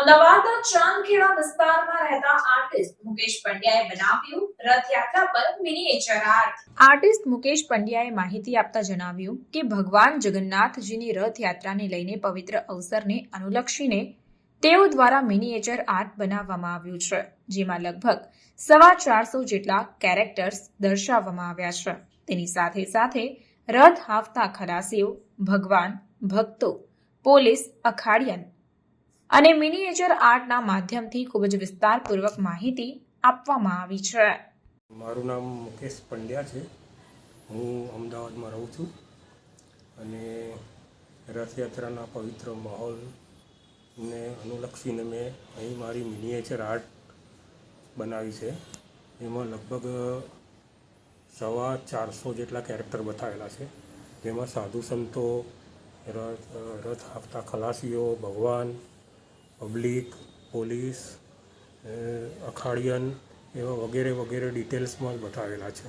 અમદાવાદના ચાંદખેડા વિસ્તારમાં રહેતા આર્ટિસ્ટ મુકેશ પંડ્યાએ બનાવ્યું રથયાત્રા પર મિનિએચર આર્ટ આર્ટિસ્ટ મુકેશ પંડ્યાએ માહિતી આપતા જણાવ્યું કે ભગવાન જગન્નાથજીની રથયાત્રાને લઈને પવિત્ર અવસરને અનુલક્ષીને તેઓ દ્વારા મિનિએચર આર્ટ બનાવવામાં આવ્યું છે, જેમાં લગભગ સવા ચારસો જેટલા કેરેક્ટર્સ દર્શાવવામાં આવ્યા છે. તેની સાથે સાથે રથ હાંફતા ખલાસીઓ, ભગવાન, ભક્તો, પોલીસ, અખાડિયન અને મિનિએચર આર્ટના માધ્યમથી ખૂબ જ વિસ્તારપૂર્વક માહિતી આપવામાં આવી છે. મારું નામ મુકેશ પંડ્યા છે. હું અમદાવાદમાં રહું છું અને રથયાત્રાના પવિત્ર માહોલને અનુલક્ષીને મેં અહીં મારી મિનિએચર આર્ટ બનાવી છે. એમાં લગભગ સવા ચારસો જેટલા કેરેક્ટર બતાવેલા છે. જેમાં સાધુ સંતો, રથ રથ આપતા ખલાસીઓ, ભગવાન પબ્લિક પોલીસ અખાડિયન એવા વગેરે વગેરે ડિટેલ્સમાં બતાવેલા છે.